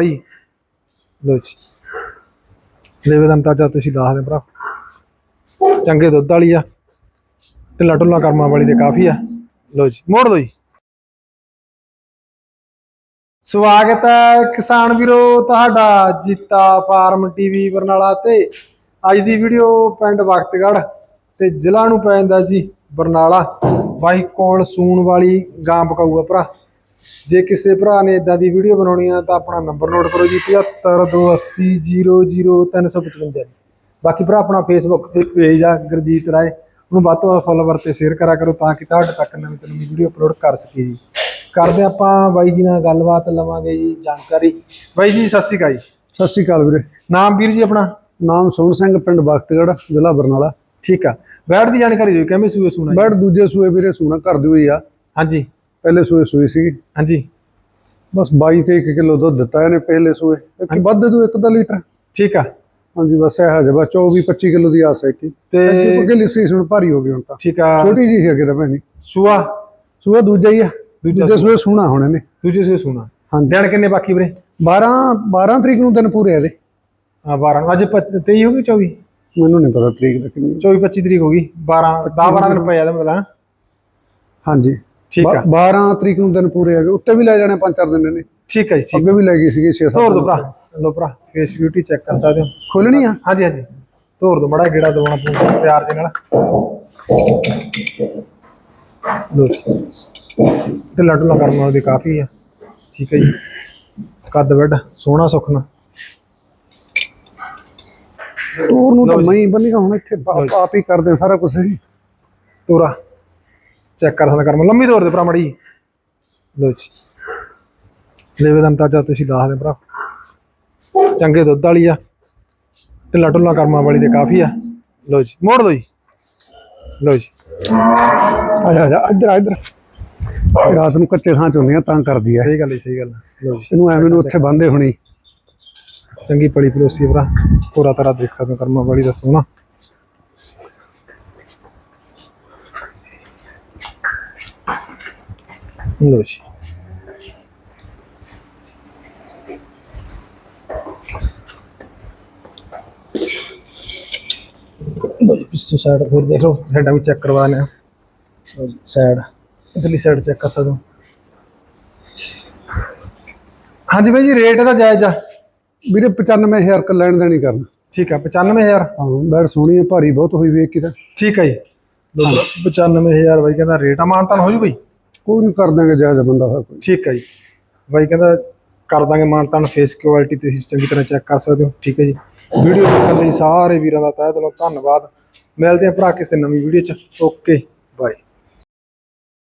ਭਾਈ। ਲੋ ਜੀ। ਲੈਵੇ ਦਾ ਅੰਦਾਜ਼ਾ ਤੁਸੀਂ ਦੱਸ ਦੇ ਭਰਾ। ਚੰਗੇ ਦੁੱਧ ਵਾਲੀ ਆ। ਢਿੱਲਾ ਢੁੱਲਾ ਕਰਮਾਂ ਵਾਲੀ ਤੇ ਕਾਫੀ ਆ। ਲੋ ਜੀ, ਮੋੜ ਦੋ ਜੀ। ਸਵਾਗਤ ਹੈ ਕਿਸਾਨ ਵੀਰੋ, ਤੁਹਾਡਾ ਜੀਤਾ ਫਾਰਮ ਟੀਵੀ ਬਰਨਾਲਾ ਤੇ। ਅੱਜ ਦੀ ਵੀਡੀਓ ਪਿੰਡ ਵਕਤਗੜ੍ਹ ਤੇ ਜ਼ਿਲ੍ਹਾ ਨੂੰ ਪੈ ਜਾਂਦਾ ਜੀ ਬਰਨਾਲਾ। ਬਾਈ ਕੋਲ ਸੂਣ ਵਾਲੀ ਗਾਂ ਪਕਾਊਗਾ ਭਰਾ। ਜੇ ਕਿਸੇ ਭਰਾ ਨੇ ਇਦਾਂ ਦੀ ਵੀਡੀਓ ਬਣਾਉਣੀ ਆ ਤਾਂ ਆਪਣਾ ਨੰਬਰ ਨੋਟ ਕਰੋ ਜੀ 7528000355 ਬਾਕੀ ਭਰਾ ਆਪਣਾ ਫੇਸਬੁੱਕ ਤੇ ਪੇਜ ਆ ਗੁਰਜੀਤ ਰਾਏ ਉਹਨੂੰ ਵੱਧ ਤੋਂ ਵੱਧ ਫੋਲੋਵਰ ਤੇ ਸ਼ੇਅਰ ਕਰਿਆ ਕਰੋ ਤਾਂ ਕਿ ਤੁਹਾਡੇ ਤੱਕ ਨਵੀਂ ਤੋਂ ਨਵੀਂ ਵੀਡੀਓ ਅਪਲੋਡ ਕਰ ਸਕੀਏ ਜੀ। ਕਰਦੇ ਆਪਾਂ ਬਾਈ ਜੀ ਨਾਲ ਗੱਲਬਾਤ ਲਵਾਂਗੇ ਜੀ ਜਾਣਕਾਰੀ। ਬਾਈ ਜੀ ਸਤਿ ਸ਼੍ਰੀ ਅਕਾਲ ਜੀ। ਸਤਿ ਸ਼੍ਰੀ ਅਕਾਲ ਵੀਰੇ। ਨਾਮ ਵੀਰ ਜੀ ਆਪਣਾ? ਨਾਮ ਸੋਹਣ ਸਿੰਘ ਪਿੰਡ ਬਖਤਗੜ੍ਹ ਜ਼ਿਲ੍ਹਾ ਬਰਨਾਲਾ। ਠੀਕ ਆ। ਬੈਠ ਦੀ ਜਾਣਕਾਰੀ ਦਿਓ ਕਿਵੇਂ ਸੂਏ ਸੁਣਾ ਜੀ? ਬੈਡ ਦੂਜੇ ਸੂਏ ਵੀਰੇ ਸੂਣਾ ਘਰ ਦੀ ਹੋਈ ਆ। ਹਾਂਜੀ। ਪਹਿਲੇ ਸੂਏ ਸੂਈ ਸੀਗੀ। ਹਾਂਜੀ। ਬਸ 22 ਤੇ 1 ਕਿਲੋ ਦੁੱਧ ਦਿੱਤਾ ਇਹਨੇ ਪਹਿਲੇ ਸੂਏ। ਇੱਕ ਵੱਧ ਦੇ ਦੂ ਇੱਕ ਦਾ ਲੀਟਰ। ਠੀਕ ਆ। ਹਾਂਜੀ ਬਸ ਇਹ ਹਜੇ ਬਸ 24 25 ਕਿਲੋ ਦੀ ਆਸ ਹੈ ਕਿ ਤੇ ਅੱਗੇ ਲਿੱਸੀ ਸੁਣ ਭਾਰੀ ਹੋ ਗਈ ਹੁਣ ਤਾਂ। ਠੀਕ ਆ। ਛੋਟੀ ਜੀ ਸੀ ਅੱਗੇ ਤਾਂ ਭੈਣੀ। ਸੂਆ? ਸੂਆ ਦੂਜਾ ਹੀ ਆ। ਦੂਜਾ ਸੂਏ ਸੂਣਾ ਹੁਣ ਇਹਨੇ। ਦੂਜੇ ਸੂਏ ਸੁਣਾ। ਹਾਂਜੀ। ਦਿਨ ਕਿੰਨੇ ਬਾਕੀ ਵੀਰੇ? 12 12 ਤਰੀਕ ਨੂੰ ਦਿਨ ਪੂਰੇ ਆ ਇਹਦੇ। ਆ 12 ਅੱਜ 23 ਹੋ ਗਈ 24 ਮੈਨੂੰ ਨਹੀਂ ਪਤਾ ਤਰੀਕ ਦਾ ਕਿੰਨੀ। 24 25 ਤਰੀਕ ਹੋ ਗਈ। 12 10 12 ਦਿਨ ਪਏ ਆ ਮਤਲਬ ਹੈਂ? ਹਾਂਜੀ। ਠੀਕ ਆ। 12 ਤਰੀਕ ਨੂੰ ਦਿਨ ਪੂਰੇ ਆ ਗਏ ਉੱਤੇ ਵੀ ਲੈ ਜਾਣੇ ਪੰਜ ਚਾਰ ਦਿਨ ਨੇ ਠੀਕ ਹੈ ਜੀ ਠੀਕ ਅੱਗੇ ਵੀ ਲੈ ਗਈ ਸੀਗੀ 6 ਤੋਰ 7 ਦੋ ਭਰਾ ਲੋ ਭਰਾ ਫੇਸ ਬਿਊਟੀ ਚੈੱਕ ਕਰ ਸਕਦੇ ਹੋ। ਖੋਲਣੀ ਆ? ਹਾਂਜੀ ਹਾਂਜੀ। ਤੋਰ ਦੋ ਮੜਾ ਗੇੜਾ ਦਵਾਉਣਾ ਪਊਗਾ ਪਿਆਰ ਦੇ ਨਾਲ। ਲੋ ਤੇ ਲੱਡੂ ਲਾ ਕਰਮ ਉਹਦੀ ਕਾਫੀ ਆ। ਠੀਕ ਹੈ ਜੀ। ਕੱਦ ਵੱਡ ਸੋਹਣਾ ਸੁਖਨਾ ਟੂਰ ਨੂੰ ਤਾਂ। ਮੈਂ ਹੀ ਬੰਨੀਗਾ ਹੁਣ ਇੱਥੇ ਆਪ- ਹੀ ਕਰਦੇ ਆ ਸਾਰਾ ਕੁਝ ਤੋਰਾ। ਚੈੱਕ ਕਰ ਸਕਦਾ ਕਰਮ। ਲੰਮੀ ਤੋਰ ਦੇ ਭਰਾ ਮੜੀ। ਲੋ ਜੀ। ਲੈਵੇ ਦਾ ਅੰਦਾਜ਼ਾ ਤੁਸੀਂ ਦੱਸ ਦੇ ਭਰਾ। ਚੰਗੇ ਦੁੱਧ ਵਾਲੀ ਆ। ਢਿੱਲਾ ਢੁੱਲਾ ਕਰਮਾਂ ਵਾਲੀ ਤੇ ਕਾਫੀ ਆ। ਲੋ ਜੀ ਮੋੜ ਦੋ ਜੀ। ਲੋ ਜੀ। ਆ ਜਾ ਆ ਜਾ ਇੱਧਰ ਆ ਇੱਧਰ। ਰਾਤ ਨੂੰ ਕੱਚੇ ਥਾਂ ਚ ਹੁੰਦੀਆਂ ਤਾਂ ਕਰਦੀ ਐ ਸਹੀ ਗੱਲ ਹੈ ਸਹੀ ਗੱਲ। ਲੋ ਜੀ। ਇਹਨੂੰ ਐਵੇਂ ਨੂੰ ਉੱਥੇ ਬੰਦੇ ਹੋਣੀ। ਚੰਗੀ ਪਲੀ ਪਲੋਸੀ ਭਰਾ। ਪੂਰਾ ਤਰ੍ਹਾਂ ਦੇਖ ਸਕਦੇ ਕਰਮਾਂ ਵਾਲੀ ਦਾ ਸੋਹਣਾ ਲੋ ਜੀ ਪਿੱਛੇ ਸਾਈਡ ਫਿਰ ਦੇਖ ਲਓ ਸਾਈਡਾਂ ਵੀ ਚੈੱਕ ਕਰਵਾਣੇ ਆ ਸਾਈਡ ਇਧਰਲੀ ਸਾਈਡ ਚੈੱਕ ਕਰ ਸਕਦੇ ਹੋ। ਹਾਂਜੀ ਭਾਈ ਜੀ ਰੇਟ ਇਹਦਾ ਜਾਇਜ਼। ਆ ਵੀਰੇ 95000 ਕ ਲੈਣ ਦੇਣੀ ਕਰਨਾ। ਠੀਕ ਆ 95000 ਹਾਂ ਬੈਡ ਸੋਹਣੀ ਹੈ ਭਾਰੀ ਬਹੁਤ ਹੋਈ ਵੇਖ ਤਾਂ। ਠੀਕ ਹੈ ਜੀ। ਲਓ 95000 ਬਾਈ ਕਹਿੰਦਾ ਰੇਟ ਆ ਮਾਨਤਾਨ ਹੋ ਜੂ ਬਈ? ਕੋਈ ਨਹੀਂ ਕਰ ਦਾਂਗੇ ਜਾਇਜ਼ ਬੰਦਾ ਹੋਇਆ ਕੋਈ। ਠੀਕ ਹੈ ਜੀ। ਬਾਈ ਕਹਿੰਦਾ ਕਰ ਦਾਂਗੇ ਮਾਨਤਾਨ ਫੇਸ ਕੁਆਲਿਟੀ ਤੁਸੀਂ ਚੰਗੀ ਤਰ੍ਹਾਂ ਚੈੱਕ ਕਰ ਸਕਦੇ ਹੋ। ਠੀਕ ਹੈ ਜੀ। ਵੀਡੀਓ ਦੇਖਣ ਲਈ ਸਾਰੇ ਵੀਰਾਂ ਦਾ ਤਹਿ ਦਿਲੋਂ ਧੰਨਵਾਦ। ਮਿਲਦੇ ਆ ਭਰਾ ਕਿਸੇ ਨਵੀਂ ਵੀਡੀਓ ਚ। Okay, bye.